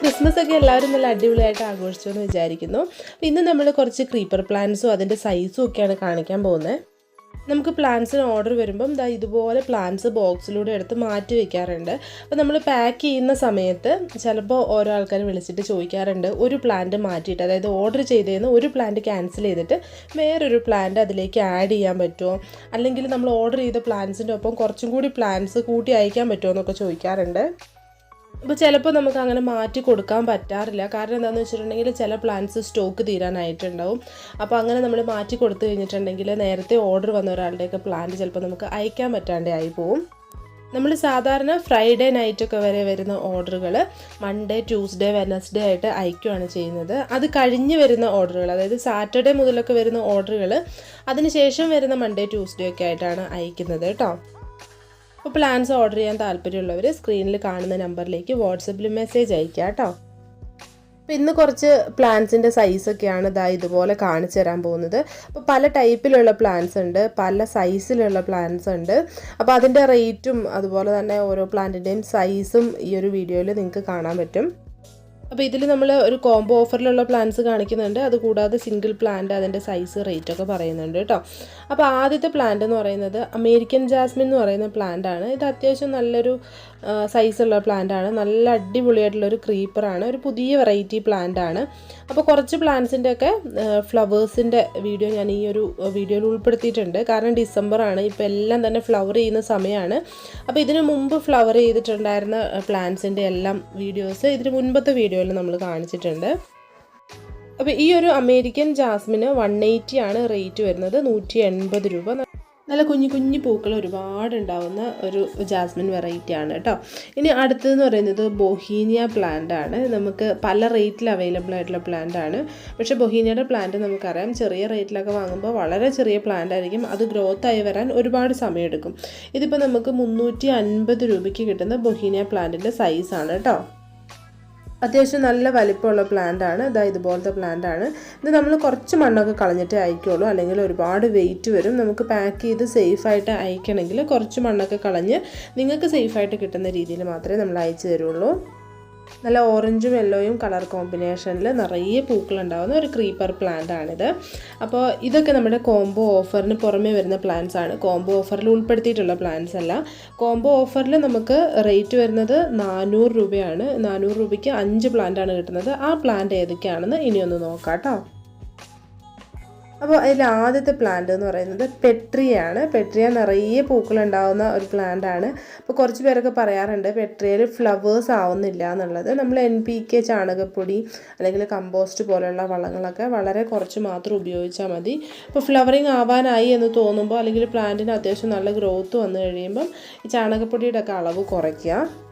Christmas ഒക്കെ എല്ലാവരും നല്ല അടിപൊളിയായിട്ട് ആഘോഷിച്ചു എന്ന് വിചാരിക്കുന്നു. അപ്പോൾ ഇന്ന് നമ്മൾ കുറച്ച് ക്രീപ്പർ പ്ലാന്റ്സും അതിന്റെ സൈസും ഒക്കെയാണ് കാണിക്കാൻ പോകുന്നത് നമുക്ക് പ്ലാന്റ്സിന് ഓർഡർ വരുമ്പം ദാ ഇതുപോലെ പ്ലാന്റ്സ് ബോക്സിലൂടെ എടുത്ത് മാറ്റി വെക്കാറുണ്ട്. അപ്പോൾ നമ്മൾ പാക്ക് ചെയ്യുന്ന സമയത്ത് ചിലപ്പോൾ ഓരോ ആൾക്കാർ വിളിച്ചിട്ട് ചോദിക്കാറുണ്ട് ഒരു പ്ലാന്റ് മാറ്റിയിട്ട് അതായത് ഓർഡർ ചെയ്തതെന്ന് ഒരു പ്ലാന്റ് ക്യാൻസൽ ചെയ്തിട്ട് വേറൊരു പ്ലാന്റ് അതിലേക്ക് ആഡ് ചെയ്യാൻ പറ്റുമോ അല്ലെങ്കിൽ നമ്മൾ ഓർഡർ ചെയ്ത പ്ലാന്റ്സിന്റെ ഒപ്പം കുറച്ചും കൂടി പ്ലാന്റ്സ് കൂട്ടി അയക്കാൻ പറ്റുമോ എന്നൊക്കെ ചോദിക്കാറുണ്ട്. അപ്പോൾ ചിലപ്പോൾ നമുക്ക് അങ്ങനെ മാറ്റി കൊടുക്കാൻ പറ്റാറില്ല. കാരണം എന്താണെന്ന് വെച്ചിട്ടുണ്ടെങ്കിൽ ചില പ്ലാന്റ്സ് സ്റ്റോക്ക് തീരാനായിട്ടുണ്ടാവും. അപ്പോൾ അങ്ങനെ നമ്മൾ മാറ്റി കൊടുത്തു കഴിഞ്ഞിട്ടുണ്ടെങ്കിൽ നേരത്തെ ഓർഡർ വന്ന ഒരാളുടെയൊക്കെ പ്ലാന്റ് ചിലപ്പോൾ നമുക്ക് അയക്കാൻ പറ്റാണ്ടേ ആയി പോവും. നമ്മൾ സാധാരണ ഫ്രൈഡേ നൈറ്റൊക്കെ വരെ വരുന്ന ഓർഡറുകൾ മൺഡേ ട്യൂസ്ഡേ വെനസ്ഡേ ആയിട്ട് അയക്കുകയാണ് ചെയ്യുന്നത്. അത് കഴിഞ്ഞ് വരുന്ന ഓർഡറുകൾ അതായത് സാറ്റർഡേ മുതലൊക്കെ വരുന്ന ഓർഡറുകൾ അതിനുശേഷം വരുന്ന മൺഡേ ട്യൂസ്ഡേ ഒക്കെ ആയിട്ടാണ് അയക്കുന്നത് കേട്ടോ. അപ്പോൾ പ്ലാൻസ് ഓർഡർ ചെയ്യാൻ താല്പര്യമുള്ളവർ സ്ക്രീനിൽ കാണുന്ന നമ്പറിലേക്ക് വാട്സപ്പിൽ മെസ്സേജ് അയക്കുക കേട്ടോ അപ്പോൾ ഇന്ന് കുറച്ച് പ്ലാന്റ്സിന്റെ സൈസൊക്കെയാണ് ഇതാ ഇതുപോലെ കാണിച്ചു തരാൻ പോകുന്നത്. അപ്പോൾ പല ടൈപ്പിലുള്ള പ്ലാന്റ്സ് ഉണ്ട് പല സൈസിലുള്ള പ്ലാന്റ്സ് ഉണ്ട്. അപ്പോൾ അതിന്റെ റേറ്റും അതുപോലെ തന്നെ ഓരോ പ്ലാന്റിന്റെയും സൈസും ഈ ഒരു വീഡിയോയിൽ നിങ്ങൾക്ക് കാണാൻ പറ്റും. അപ്പോൾ ഇതിൽ നമ്മൾ ഒരു കോംബോ ഓഫറിലുള്ള പ്ലാൻസ് കാണിക്കുന്നുണ്ട്. അതുകൂടാതെ സിംഗിൾ പ്ലാന്റ് അതിന്റെ സൈസ് റേറ്റ് ഒക്കെ പറയുന്നുണ്ട് കേട്ടോ. അപ്പോൾ ആദ്യത്തെ പ്ലാന്റ് എന്ന് പറയുന്നത് അമേരിക്കൻ ജാസ്മിൻ എന്ന് പറയുന്ന പ്ലാന്റ് ആണ്. ഇത് അത്യാവശ്യം നല്ലൊരു സൈസുള്ള പ്ലാന്റ് ആണ്. നല്ല അടിപൊളിയായിട്ടുള്ള ഒരു ക്രീപ്പറാണ് ഒരു പുതിയ വെറൈറ്റി പ്ലാന്റ് ആണ്. അപ്പോൾ കുറച്ച് പ്ലാന്റ്സിന്റെ ഒക്കെ ഫ്ലവേഴ്സിന്റെ വീഡിയോ ഞാൻ ഈ ഒരു വീഡിയോയിൽ ഉൾപ്പെടുത്തിയിട്ടുണ്ട്. കാരണം ഡിസംബർ ആണ് ഇപ്പോൾ എല്ലാം തന്നെ ഫ്ലവർ ചെയ്യുന്ന സമയമാണ് അപ്പോൾ ഇതിനു മുമ്പ് ഫ്ലവർ ചെയ്തിട്ടുണ്ടായിരുന്ന പ്ലാന്റ്സിന്റെ എല്ലാം വീഡിയോസ് ഇതിന് മുൻപത്തെ വീഡിയോയിൽ നമ്മൾ കാണിച്ചിട്ടുണ്ട്. അപ്പോൾ ഈ ഒരു അമേരിക്കൻ ജാസ്മിന് വൺ ആണ് റേറ്റ് വരുന്നത് നൂറ്റി എൺപത് രൂപ നല്ല കുഞ്ഞു കുഞ്ഞു പൂക്കൾ ഒരുപാട് ഉണ്ടാവുന്ന ഒരു ജാസ്മിൻ വെറൈറ്റി ആണ് കേട്ടോ. ഇനി അടുത്തതെന്ന് പറയുന്നത് ബൊഹീനിയ പ്ലാന്റ് ആണ്. നമുക്ക് പല റേറ്റിൽ അവൈലബിൾ ആയിട്ടുള്ള പ്ലാന്റ് ആണ്. പക്ഷേ ബൊഹീനിയയുടെ പ്ലാന്റ് നമുക്കറിയാം ചെറിയ റേറ്റിലൊക്കെ വാങ്ങുമ്പോൾ വളരെ ചെറിയ പ്ലാന്റ് ആയിരിക്കും. അത് ഗ്രോത്ത് ആയി വരാൻ ഒരുപാട് സമയമെടുക്കും ഇതിപ്പോൾ നമുക്ക് മുന്നൂറ്റി അൻപത് രൂപയ്ക്ക് കിട്ടുന്ന ബൊഹീനിയ പ്ലാന്റിന്റെ സൈസാണ് കേട്ടോ. അത്യാവശ്യം നല്ല വലിപ്പമുള്ള പ്ലാന്റ് ആണ്. ഇതാ ഇതുപോലത്തെ പ്ലാന്റ് ആണ്. ഇത് നമ്മൾ കുറച്ച് മണ്ണൊക്കെ കളഞ്ഞിട്ടേ അയക്കുള്ളൂ. അല്ലെങ്കിൽ ഒരുപാട് വെയിറ്റ് വരും. നമുക്ക് പാക്ക് ചെയ്ത് സേഫായിട്ട് അയക്കണമെങ്കിൽ കുറച്ച് മണ്ണൊക്കെ കളഞ്ഞ് നിങ്ങൾക്ക് സേഫായിട്ട് കിട്ടുന്ന രീതിയിൽ മാത്രമേ നമ്മൾ അയച്ചു തരുള്ളൂ. നല്ല ഓറഞ്ചും യെല്ലോയും കളർ കോമ്പിനേഷനിൽ നിറയെ പൂക്കളുണ്ടാകുന്ന ഒരു ക്രീപ്പർ പ്ലാന്റ് ആണിത്. അപ്പോൾ ഇതൊക്കെ നമ്മുടെ കോംബോ ഓഫറിന് പുറമേ വരുന്ന പ്ലാന്റ്സ് ആണ്. കോംബോ ഓഫറിൽ ഉൾപ്പെടുത്തിയിട്ടുള്ള പ്ലാന്റ്സ് അല്ല. കോംബോ ഓഫറിൽ നമുക്ക് റേറ്റ് വരുന്നത് നാനൂറ് രൂപയാണ്. നാനൂറ് രൂപയ്ക്ക് അഞ്ച് പ്ലാന്റ് ആണ് കിട്ടുന്നത്. ആ പ്ലാന്റ് ഏതൊക്കെയാണെന്ന് ഇനിയൊന്ന് നോക്കാം കേട്ടോ അപ്പോൾ അതിൽ ആദ്യത്തെ പ്ലാന്റ് എന്ന് പറയുന്നത് പെട്രിയാണ് പെട്രിയ നിറയെ പൂക്കളുണ്ടാവുന്ന ഒരു പ്ലാന്റ് ആണ്. അപ്പോൾ കുറച്ച് പേരൊക്കെ പറയാറുണ്ട് പെട്രിയയിൽ ഫ്ലവേഴ്സ് ആവുന്നില്ല എന്നുള്ളത്. നമ്മൾ എൻ പി കെ ചാണകപ്പൊടി അല്ലെങ്കിൽ കമ്പോസ്റ്റ് പോലെയുള്ള വളങ്ങളൊക്കെ വളരെ കുറച്ച് മാത്രം ഉപയോഗിച്ചാൽ മതി. അപ്പോൾ ഫ്ലവറിങ് ആവാനായി എന്ന് തോന്നുമ്പോൾ അല്ലെങ്കിൽ പ്ലാന്റിന് അത്യാവശ്യം നല്ല ഗ്രോത്ത് വന്നു കഴിയുമ്പം ഈ ചാണകപ്പൊടിയുടെ ഒക്കെ അളവ് കുറയ്ക്കുക.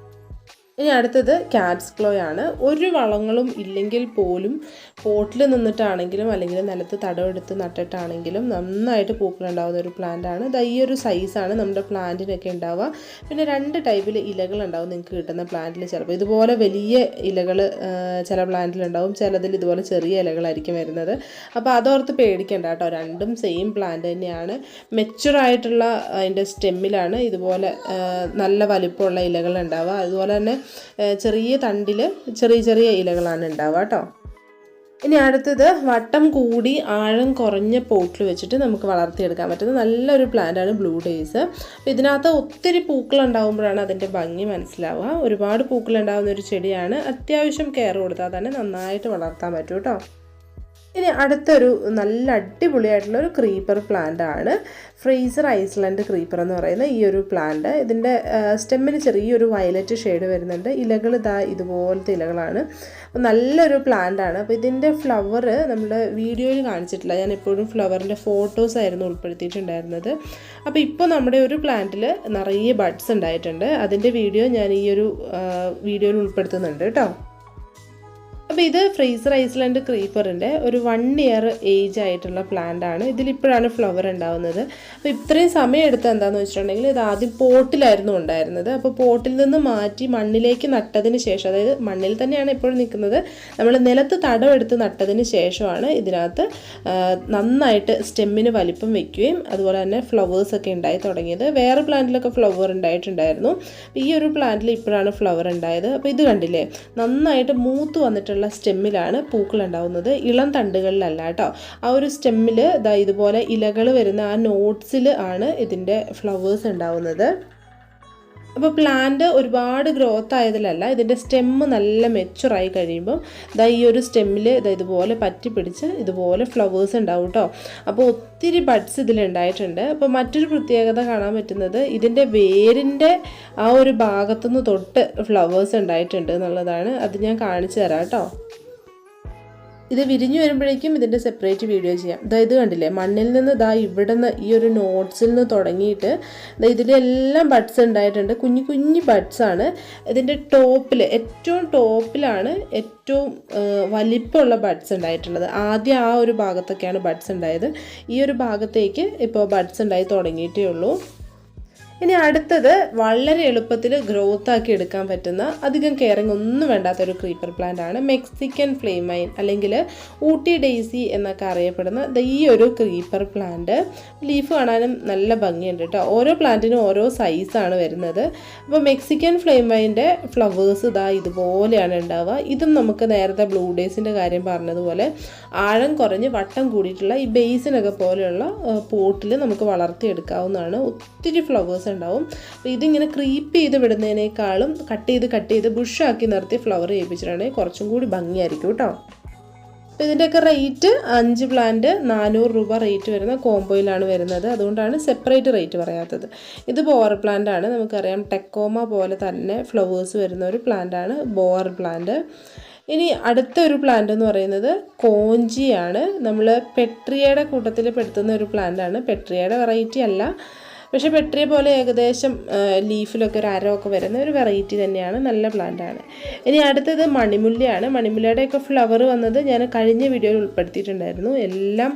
ഇനി അടുത്തത് കാറ്റ്സ് ക്ലോ ആണ്. ഒരു വളങ്ങളും ഇല്ലെങ്കിൽ പോലും പോട്ടിൽ നിന്നിട്ടാണെങ്കിലും അല്ലെങ്കിൽ നിലത്ത് തടവെടുത്ത് നട്ടിട്ടാണെങ്കിലും നന്നായിട്ട് പൂക്കളുണ്ടാകുന്ന ഒരു പ്ലാന്റ് ആണ്. ഇത് ഈ ഒരു സൈസാണ് നമ്മുടെ പ്ലാന്റിനൊക്കെ ഉണ്ടാവുക. പിന്നെ രണ്ട് ടൈപ്പിൽ ഇലകൾ ഉണ്ടാവും നിങ്ങൾക്ക് കിട്ടുന്ന പ്ലാന്റിൽ ചിലപ്പോൾ. ഇതുപോലെ വലിയ ഇലകൾ ചില പ്ലാന്റിലുണ്ടാവും ചിലതിൽ ഇതുപോലെ ചെറിയ ഇലകളായിരിക്കും വരുന്നത്. അപ്പോൾ അതോർത്ത് പേടിക്കേണ്ട കേട്ടോ. രണ്ടും സെയിം പ്ലാന്റ് തന്നെയാണ്. മെച്ചുറായിട്ടുള്ള അതിന്റെ സ്റ്റെമ്മിലാണ് ഇതുപോലെ നല്ല വലിപ്പമുള്ള ഇലകൾ ഉണ്ടാവുക. അതുപോലെ തന്നെ ചെറിയ തണ്ടിൽ ചെറിയ ചെറിയ ഇലകളാണ് ഉണ്ടാവുക കേട്ടോ. ഇനി അടുത്തത് വട്ടം കൂടി ആഴം കുറഞ്ഞ പോട്ടിൽ വെച്ചിട്ട് നമുക്ക് വളർത്തിയെടുക്കാൻ പറ്റുന്ന നല്ലൊരു പ്ലാന്റാണ് ബ്ലൂ ഡേയ്സ് അപ്പോൾ ഇതിനകത്ത് ഒത്തിരി പൂക്കൾ ഉണ്ടാകുമ്പോഴാണ് അതിന്റെ ഭംഗി മനസ്സിലാവുക. ഒരുപാട് പൂക്കൾ ഉണ്ടാകുന്ന ഒരു ചെടിയാണ്. അത്യാവശ്യം കെയർ കൊടുത്താൽ തന്നെ നന്നായിട്ട് വളർത്താൻ പറ്റും കേട്ടോ. ഇനി അടുത്തൊരു നല്ല അടിപൊളിയായിട്ടുള്ള ഒരു ക്രീപ്പർ പ്ലാന്റ് ആണ് ഫ്രീസർ ഐസ്ലൻഡ് ക്രീപ്പർ എന്ന് പറയുന്ന ഈ ഒരു പ്ലാന്റ് ഇതിന്റെ സ്റ്റെമ്മിന് ചെറിയൊരു വയലറ്റ് ഷെയ്ഡ് വരുന്നുണ്ട്. ഇലകൾ ഇതാ ഇതുപോലത്തെ ഇലകളാണ്. നല്ലൊരു പ്ലാന്റ് ആണ്. അപ്പോൾ ഇതിന്റെ ഫ്ലവർ നമ്മൾ വീഡിയോയിൽ കാണിച്ചിട്ടില്ല. ഞാൻ എപ്പോഴും ഫ്ലവറിന്റെ ഫോട്ടോസ് ആയിരുന്നു ഉൾപ്പെടുത്തിയിട്ടുണ്ടായിരുന്നത്. അപ്പോൾ ഇപ്പോൾ നമ്മുടെ ഒരു പ്ലാന്റിൽ നിറയെ ബഡ്സ് ഉണ്ടായിട്ടുണ്ട്. അതിന്റെ വീഡിയോ ഞാൻ ഈ ഒരു വീഡിയോയിൽ ഉൾപ്പെടുത്തുന്നുണ്ട് കേട്ടോ. അപ്പോൾ ഇത് ഫ്രീസർ ഐസ്ലാൻഡ് ക്രീപ്പറിന്റെ ഒരു വൺ ഇയർ ഏജ് ആയിട്ടുള്ള പ്ലാന്റ് ആണ്. ഇതിലിപ്പോഴാണ് ഫ്ലവർ ഉണ്ടാവുന്നത്. അപ്പോൾ ഇത്രയും സമയം എടുത്ത് എന്താണെന്ന് വെച്ചിട്ടുണ്ടെങ്കിൽ ഇത് ആദ്യം പോട്ടിലായിരുന്നു ഉണ്ടായിരുന്നത്. അപ്പോൾ പോട്ടിൽ നിന്ന് മാറ്റി മണ്ണിലേക്ക് നട്ടതിന് ശേഷം അതായത് മണ്ണിൽ തന്നെയാണ് ഇപ്പോൾ നിൽക്കുന്നത്. നമ്മൾ നിലത്ത് തടം എടുത്ത് നട്ടതിന് ശേഷമാണ് ഇതിനകത്ത് നന്നായിട്ട് സ്റ്റെമ്മിന് വലിപ്പം വെക്കുകയും അതുപോലെ തന്നെ ഫ്ലവേഴ്സൊക്കെ ഉണ്ടായി തുടങ്ങിയത്. വേറെ പ്ലാന്റിലൊക്കെ ഫ്ലവർ ഉണ്ടായിട്ടുണ്ടായിരുന്നു. ഈ ഒരു പ്ലാന്റിൽ ഇപ്പോഴാണ് ഫ്ലവർ ഉണ്ടായത്. അപ്പോൾ ഇത് കണ്ടില്ലേ? നന്നായിട്ട് മൂത്ത് വന്നിട്ടുള്ള സ്റ്റെമ്മിലാണ് പൂക്കൾ ഉണ്ടാവുന്നത് ഇളം തണ്ടുകളിലല്ല കേട്ടോ. ആ ഒരു സ്റ്റെമ്മിൽ ഇതാ ഇതുപോലെ ഇലകൾ വരുന്ന ആ നോട്ട്സിൽ ആണ് ഇതിന്റെ ഫ്ലവേഴ്സ് ഉണ്ടാവുന്നത്. അപ്പോൾ പ്ലാന്റ് ഒരുപാട് ഗ്രോത്ത് ആയതിലല്ല ഇതിന്റെ സ്റ്റെമ്മ് നല്ല മെച്ചുറായി കഴിയുമ്പം ഇതാ ഈ ഒരു സ്റ്റെമ്മിൽ ഇതാ ഇതുപോലെ പറ്റി പിടിച്ച് ഇതുപോലെ ഫ്ലവേഴ്സ് ഉണ്ടാവും കേട്ടോ അപ്പോൾ ഒത്തിരി ബഡ്സ് ഇതിലുണ്ടായിട്ടുണ്ട്. അപ്പോൾ മറ്റൊരു പ്രത്യേകത കാണാൻ പറ്റുന്നത് ഇതിന്റെ വേരിന്റെ ആ ഒരു ഭാഗത്തുനിന്ന് തൊട്ട് ഫ്ലവേഴ്സ് ഉണ്ടായിട്ടുണ്ട് എന്നുള്ളതാണ്. അത് ഞാൻ കാണിച്ചു തരാം കേട്ടോ ഇത് വിരിഞ്ഞു വരുമ്പോഴേക്കും ഇതിന്റെ സെപ്പറേറ്റ് വീഡിയോ ചെയ്യാം. ഇതാ ഇത് കണ്ടില്ലേ? മണ്ണിൽ നിന്ന് ഇതാ ഇവിടെ നിന്ന് ഈ ഒരു നോട്ട്സിൽ നിന്ന് തുടങ്ങിയിട്ട് ഇതിലെല്ലാം ബഡ്സ് ഉണ്ടായിട്ടുണ്ട്. കുഞ്ഞു കുഞ്ഞു ബഡ്സാണ് ഇതിന്റെ ടോപ്പിൽ ഏറ്റവും ടോപ്പിലാണ് ഏറ്റവും വലിപ്പമുള്ള ബഡ്സ് ഉണ്ടായിട്ടുള്ളത്. ആദ്യം ആ ഒരു ഭാഗത്തൊക്കെയാണ് ബഡ്സ് ഉണ്ടായത്. ഈ ഒരു ഭാഗത്തേക്ക് ഇപ്പോൾ ബഡ്സ് ഉണ്ടായി തുടങ്ങിയിട്ടേ ഉള്ളൂ. ഇനി അടുത്തത് വളരെ എളുപ്പത്തിൽ ഗ്രോത്ത് ആക്കി എടുക്കാൻ പറ്റുന്ന അധികം കെയറിങ് ഒന്നും വേണ്ടാത്ത ഒരു ക്രീപ്പർ പ്ലാന്റ് ആണ് മെക്സിക്കൻ ഫ്ലെയിമൈൻ അല്ലെങ്കിൽ ഊട്ടി ഡെയ്സി എന്നൊക്കെ അറിയപ്പെടുന്ന ഈ ഒരു ക്രീപ്പർ പ്ലാന്റ് ലീഫ് കാണാനും നല്ല ഭംഗിയുണ്ട് കേട്ടോ ഓരോ പ്ലാന്റിനും ഓരോ സൈസാണ് വരുന്നത്. അപ്പോൾ മെക്സിക്കൻ ഫ്ലെയിമൈന്റെ ഫ്ലവേഴ്സ് ഇതാ ഇതുപോലെയാണ് ഉണ്ടാവുക. ഇതും നമുക്ക് നേരത്തെ ബ്ലൂ ഡേയ്സിന്റെ കാര്യം പറഞ്ഞതുപോലെ ആഴം കുറഞ്ഞ് വട്ടം കൂടിയിട്ടുള്ള ഈ ബേസിനൊക്കെ പോലെയുള്ള പോട്ടിൽ നമുക്ക് വളർത്തിയെടുക്കാവുന്നതാണ്. ഒത്തിരി ഫ്ലവേഴ്സ് ഉണ്ടാവും. അപ്പോൾ ഇതിങ്ങനെ ക്രീപ്പ് ചെയ്ത് വിടുന്നതിനേക്കാളും കട്ട് ചെയ്ത് കട്ട് ചെയ്ത് ബുഷാക്കി നിർത്തി ഫ്ലവർ ചെയ്യിപ്പിച്ചിട്ടുണ്ടെങ്കിൽ കുറച്ചും കൂടി ഭംഗിയായിരിക്കും കേട്ടോ. അപ്പോൾ ഇതിന്റെയൊക്കെ റേറ്റ് അഞ്ച് പ്ലാന്റ് നാനൂറ് രൂപ റേറ്റ് വരുന്ന കോംബോയിലാണ് വരുന്നത്. അതുകൊണ്ടാണ് സെപ്പറേറ്റ് റേറ്റ് പറയാത്തത്. ഇത് ബോർ പ്ലാന്റ് ആണ്. നമുക്കറിയാം ടെക്കോമ പോലെ തന്നെ ഫ്ലവേഴ്സ് വരുന്ന ഒരു പ്ലാന്റ് ആണ് ബോർ പ്ലാന്റ് ഇനി അടുത്ത ഒരു പ്ലാന്റ് എന്ന് പറയുന്നത് കോഞ്ചിയാണ്. നമ്മൾ പെട്രിയയുടെ കൂട്ടത്തിൽ പെടുത്തുന്ന ഒരു പ്ലാന്റ് ആണ്. പെട്രിയയുടെ വെറൈറ്റി അല്ല. പക്ഷെ പെട്രിയ പോലെ ഏകദേശം ലീഫിലൊക്കെ ഒരു അരമൊക്കെ വരുന്ന ഒരു വെറൈറ്റി തന്നെയാണ്. നല്ല പ്ലാന്റ് ആണ്. ഇനി അടുത്തത് മണിമുല്ലയാണ്. മണിമുല്ലയുടെയൊക്കെ ഫ്ലവർ വന്നത് ഞാൻ കഴിഞ്ഞ വീഡിയോയിൽ ഉൾപ്പെടുത്തിയിട്ടുണ്ടായിരുന്നു. എല്ലാം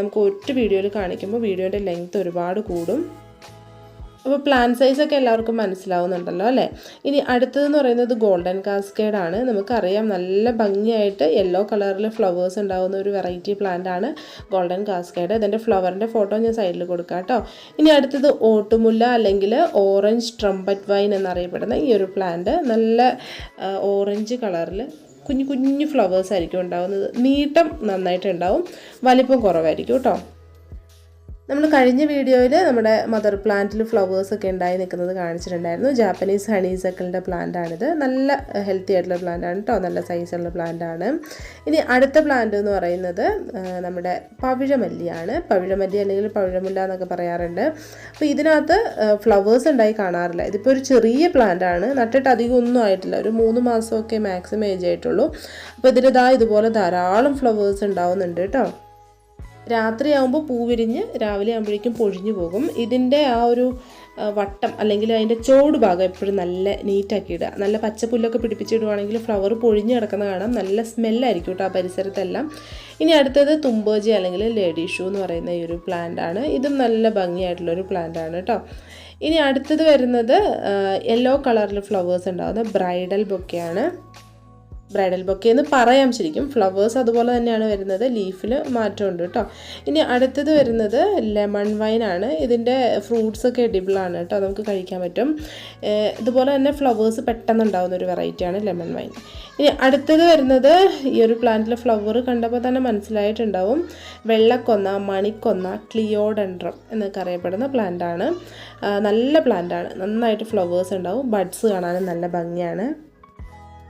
നമുക്ക് ഒറ്റ വീഡിയോയിൽ കാണിക്കുമ്പോൾ വീഡിയോന്റെ ലെങ്ത് ഒരുപാട് കൂടും. അപ്പോൾ പ്ലാൻ സൈസൊക്കെ എല്ലാവർക്കും മനസ്സിലാവുന്നുണ്ടല്ലോ അല്ലേ? ഇനി അടുത്തതെന്ന് പറയുന്നത് ഗോൾഡൻ കാസ്കേഡ് ആണ്. നമുക്കറിയാം നല്ല ഭംഗിയായിട്ട് യെല്ലോ കളറിൽ ഫ്ലവേഴ്സ് ഉണ്ടാകുന്ന ഒരു വെറൈറ്റി പ്ലാന്റ് ആണ് ഗോൾഡൻ കാസ്കേഡ് ഇതിന്റെ ഫ്ലവറിന്റെ ഫോട്ടോ ഞാൻ സൈഡിൽ കൊടുക്കാം കേട്ടോ. ഇനി അടുത്തത് ഓട്ടുമുല്ല അല്ലെങ്കിൽ ഓറഞ്ച് ട്രംപറ്റ് വൈൻ എന്നറിയപ്പെടുന്ന ഈ ഒരു പ്ലാന്റ് നല്ല ഓറഞ്ച് കളറിൽ കുഞ്ഞു കുഞ്ഞു ഫ്ലവേഴ്സ് ആയിരിക്കും ഉണ്ടാകുന്നത് നീട്ടം നന്നായിട്ടുണ്ടാവും വലിപ്പം കുറവായിരിക്കും കേട്ടോ. നമ്മൾ കഴിഞ്ഞ വീഡിയോയിൽ നമ്മുടെ മദർ പ്ലാന്റിൽ ഫ്ലവേഴ്സ് ഒക്കെ ഉണ്ടായി നിൽക്കുന്നത് കാണിച്ചിട്ടുണ്ടായിരുന്നു. ജാപ്പനീസ് ഹണീസക്കിളിന്റെ പ്ലാന്റ് ആണിത്. നല്ല ഹെൽത്തി ആയിട്ടുള്ള പ്ലാന്റാണ് കേട്ടോ നല്ല സൈസുള്ള പ്ലാന്റ് ആണ്. ഇനി അടുത്ത പ്ലാന്റ് എന്ന് പറയുന്നത് നമ്മുടെ പവിഴമല്ലിയാണ്. പവിഴമല്ലി അല്ലെങ്കിൽ പവിഴമുല്ല എന്നൊക്കെ പറയാറുണ്ട്. അപ്പോൾ ഇതിനകത്ത് ഫ്ലവേഴ്സ് ഉണ്ടായി കാണാറില്ല. ഇതിപ്പോൾ ഒരു ചെറിയ പ്ലാന്റ് ആണ്. നട്ടിട്ട് അധികം ഒന്നും ആയിട്ടില്ല. ഒരു മൂന്ന് മാസമൊക്കെ മാക്സിമം ഏജ് ആയിട്ടുള്ളൂ. അപ്പോൾ ഇതിലിതാ ഇതുപോലെ ധാരാളം ഫ്ലവേഴ്സ് ഉണ്ടാവുന്നുണ്ട് കേട്ടോ രാത്രിയാകുമ്പോൾ പൂ വിരിഞ്ഞ് രാവിലെ ആകുമ്പോഴേക്കും പൊഴിഞ്ഞു പോകും. ഇതിന്റെ ആ ഒരു വട്ടം അല്ലെങ്കിൽ അതിന്റെ ചോട് ഭാഗം എപ്പോഴും നല്ല നീറ്റാക്കി ഇടുക. നല്ല പച്ചപ്പുല്ലൊക്കെ പിടിപ്പിച്ചിടുവാണെങ്കിൽ ഫ്ലവർ പൊഴിഞ്ഞ് കിടക്കുന്ന കാണാം. നല്ല സ്മെല്ലായിരിക്കും കേട്ടോ ആ പരിസരത്തെല്ലാം. ഇനി അടുത്തത് തുമ്പോജി അല്ലെങ്കിൽ ലേഡി ഷൂ എന്ന് പറയുന്ന ഈ ഒരു പ്ലാന്റ് ആണ്. ഇതും നല്ല ഭംഗിയായിട്ടുള്ളൊരു പ്ലാന്റ് ആണ് കേട്ടോ. ഇനി അടുത്തത് വരുന്നത് യെല്ലോ കളറിൽ ഫ്ലവേഴ്സ് ഉണ്ടാകുന്ന ബ്രൈഡൽ ബൊക്കെയാണ് ബ്രൈഡൽ ബൊക്കെ എന്ന് പറയാം ശരിക്കും. ഫ്ലവേഴ്സ് അതുപോലെ തന്നെയാണ് വരുന്നത്. ലീഫിൽ മാറ്റമുണ്ട് കേട്ടോ. ഇനി അടുത്തത് വരുന്നത് ലെമൺ വൈൻ ആണ് ഇതിന്റെ ഫ്രൂട്ട്സ് ഒക്കെ എഡിബിൾ ആണ് കേട്ടോ. നമുക്ക് കഴിക്കാൻ പറ്റും. ഇതുപോലെ തന്നെ ഫ്ലവേഴ്സ് പെട്ടെന്ന് ഉണ്ടാകുന്ന ഒരു വെറൈറ്റിയാണ് ലെമൺ വൈൻ. ഇനി അടുത്തത് വരുന്നത് ഈ ഒരു പ്ലാന്റിലെ ഫ്ലവർ കണ്ടപ്പോൾ തന്നെ മനസ്സിലായിട്ടുണ്ടാവും. വെള്ളക്കൊന്ന മണിക്കൊന്ന ക്ലിയോഡൻഡ്രം എന്നൊക്കെ അറിയപ്പെടുന്ന പ്ലാന്റാണ് നല്ല പ്ലാന്റാണ് നന്നായിട്ട് ഫ്ലവേഴ്സ് ഉണ്ടാവും. ബഡ്സ് കാണാനും നല്ല ഭംഗിയാണ്.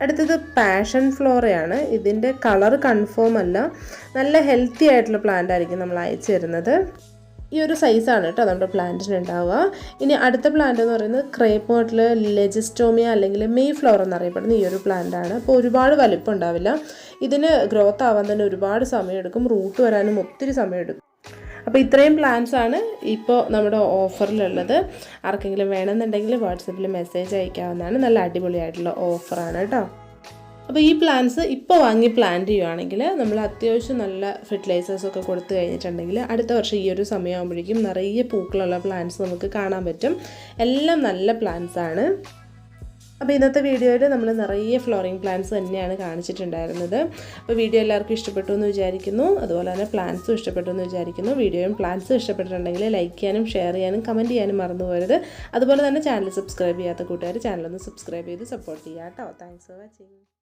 അടുത്തത് പാഷൻ ഫ്ലോറയാണ് ഇതിന്റെ കളർ കൺഫേം അല്ല. നല്ല ഹെൽത്തി ആയിട്ടുള്ള പ്ലാന്റ് ആയിരിക്കും നമ്മൾ അയച്ചു തരുന്നത്. ഈ ഒരു സൈസാണ് കേട്ടോ നമ്മുടെ പ്ലാന്റിന് ഉണ്ടാവുക. ഇനി അടുത്ത പ്ലാന്റ് എന്ന് പറയുന്നത് ക്രേപ്പ് മോട്ടിൽ ലെജിസ്റ്റോമിയ അല്ലെങ്കിൽ മെയ് ഫ്ലവർ എന്നറിയപ്പെടുന്ന ഈ ഒരു പ്ലാന്റ് ആണ്. അപ്പോൾ ഒരുപാട് വലിപ്പം ഉണ്ടാവില്ല. ഇതിന് ഗ്രോത്ത് ആവാൻ തന്നെ ഒരുപാട് സമയമെടുക്കും. റൂട്ട് വരാനും ഒത്തിരി സമയമെടുക്കും. അപ്പോൾ ഇത്രയും പ്ലാൻസാണ് ഇപ്പോൾ നമ്മുടെ ഓഫറിലുള്ളത് ആർക്കെങ്കിലും വേണമെന്നുണ്ടെങ്കിൽ വാട്സപ്പിൽ മെസ്സേജ് അയക്കാവുന്നതാണ്. നല്ല അടിപൊളിയായിട്ടുള്ള ഓഫറാണ് കേട്ടോ. അപ്പോൾ ഈ പ്ലാന്റ്സ് ഇപ്പോൾ വാങ്ങി പ്ലാന്റ് ചെയ്യുവാണെങ്കിൽ നമ്മൾ അത്യാവശ്യം നല്ല ഫെർട്ടിലൈസേഴ്സൊക്കെ കൊടുത്തു കഴിഞ്ഞിട്ടുണ്ടെങ്കിൽ അടുത്ത വർഷം ഈ ഒരു സമയമാകുമ്പോഴേക്കും നിറയെ പൂക്കളുള്ള പ്ലാന്റ്സ് നമുക്ക് കാണാൻ പറ്റും. എല്ലാം നല്ല പ്ലാൻസാണ് അപ്പോൾ ഇന്നത്തെ വീഡിയോയിൽ നമ്മൾ നിറയെ ഫ്ലോറിങ് പ്ലാന്റ്സ് തന്നെയാണ് കാണിച്ചിട്ടുണ്ടായിരുന്നത്. അപ്പോൾ വീഡിയോ എല്ലാവർക്കും ഇഷ്ടപ്പെട്ടു എന്ന് വിചാരിക്കുന്നു. അതുപോലെ തന്നെ പ്ലാന്റ്സും ഇഷ്ടപ്പെട്ടു എന്ന് വിചാരിക്കുന്നു. വീഡിയോയും പ്ലാന്റ്സും ഇഷ്ടപ്പെട്ടിട്ടുണ്ടെങ്കിൽ ലൈക്ക് ചെയ്യാനും ഷെയർ ചെയ്യാനും കമന്റ് ചെയ്യാനും മറന്നു പോരുത്. അതുപോലെ തന്നെ ചാനൽ സബ്സ്ക്രൈബ് ചെയ്യാത്ത കൂട്ടുകാർ ചാനലൊന്ന് സബ്സ്ക്രൈബ് ചെയ്ത് സപ്പോർട്ട് ചെയ്യാം കേട്ടോ. Thanks for watching